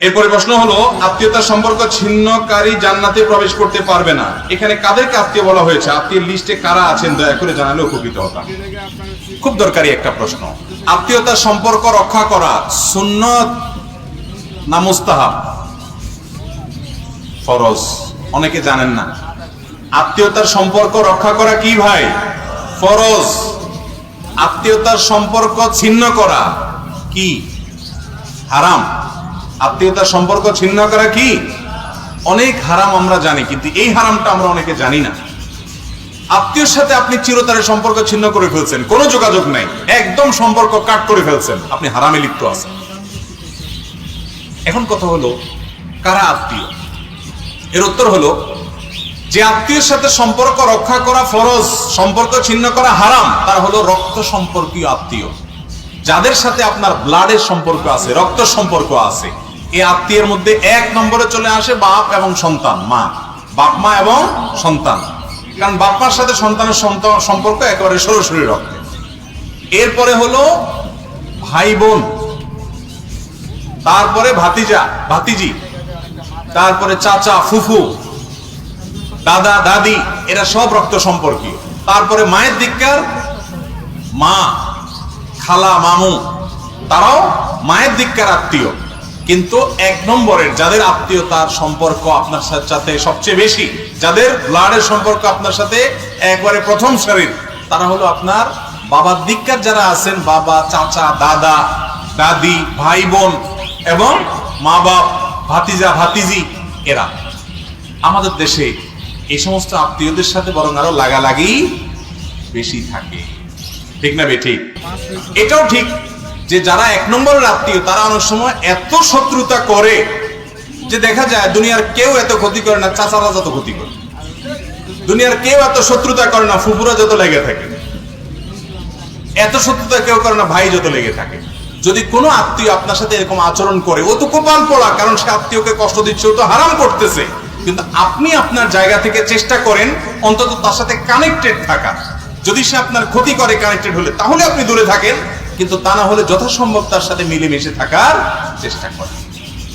এরপরে প্রশ্ন হলো, আত্মীয়তার সম্পর্ক ছিন্নকারী জান্নাতে প্রবেশ করতে পারবে না। এখানে কাদেরকে আত্মীয় বলা হয়েছে? আত্মীয় লিস্টে কারা আছেন? দয়া করে জানালে উপকৃত হতাম। খুব দরকারি একটা প্রশ্ন। আত্মীয়তার সম্পর্ক রক্ষা করা সুন্নত না মুস্তাহাব? ফরজ। অনেকে জানেন না। আত্মীয়তার সম্পর্ক রক্ষা করা কি ভাই? ফরজ। আত্মীয়তার সম্পর্ক ছিন্ন করা কি? হারাম। আত্মীয়তার সম্পর্ক ছিন্ন করা কি? অনেক হারাম আমরা জানি, কিন্তু এই হারামটা আমরা অনেকে জানি না। আত্মীয়র সাথে আপনি চিরতরের সম্পর্ক ছিন্ন করে ফেলছেন, কোনো যোগাযোগ নাই, একদম সম্পর্ক কাট করে ফেলছেন, আপনি হারামে লিপ্ত আছেন। এখন কথা হলো, কারা আত্মীয়? এর উত্তর হলো, যে আত্মীয়র সাথে সম্পর্ক রক্ষা করা ফরজ, সম্পর্ক ছিন্ন করা হারাম, তারা হলো রক্ত সম্পর্কীয় আত্মীয়। যাদের সাথে আপনার ব্লাডের সম্পর্ক আছে, রক্ত সম্পর্ক আছে এই আত্মীয়ের মধ্যে এক নম্বরে চলে আসে বাপ এবং সন্তান, মা। বাপ, মা এবং সন্তান। কারণ বাপ, মার সাথে সন্তানের সম্পর্ক একেবারে সরাসরি রক্তে। এরপরে হলো ভাই বোন তারপরে ভাতিজা, ভাতিজি। তারপরে চাচা, ফুফু, দাদা, দাদি, এরা সব রক্ত সম্পর্কীয়। তারপরে মায়ের দিককার মা, খালা, মামু। তারাও মায়ের দিককার আত্মীয়। কিন্তু এক নম্বরের যাদের আত্মীয়তার সম্পর্ক আপনার সাথে সবচেয়ে বেশি যাদের ব্লাডের সম্পর্ক আপনার সাথে একবারে প্রথম শরীর তারা হলো আপনার বাবার দিককার যারা আছেন বাবা চাচা দাদা দাদি ভাই বোন এবং মা বাপ ভাতিজা ভাতিজি এরা। আমাদের দেশে এই সমস্ত আত্মীয়দের সাথে বরং আরও লাগালাগি বেশি থাকে। ঠিক না বে ঠিক এটাও ঠিক। যে যারা এক নম্বরের আত্মীয় তারা অনেক সময় এত শত্রুতা করে যে দেখা যায় দুনিয়ার কেউ এত ক্ষতি করে না, চাচারা যত ক্ষতি করে। দুনিয়ার কেউ এত শত্রুতা করে না ফুপুরা যত লেগে থাকে। এত শত্রুতা কেউ করে না, ভাই যত লেগে থাকে। যদি কোনো আত্মীয় আপনার সাথে এরকম আচরণ করে, ও তো কোপাল পড়া, কারণ সে আত্মীয়কে কষ্ট দিচ্ছে, ও তো হারাম করতেছে। কিন্তু আপনি আপনার জায়গা থেকে চেষ্টা করেন অন্তত তার সাথে কানেক্টেড থাকা যদি সে আপনার ক্ষতি করে কানেক্টেড হলে, তাহলে আপনি দূরে থাকেন। কিন্তু তা না হলে যথাসম্ভব তার সাথে মিলেমিশে থাকার চেষ্টা করেন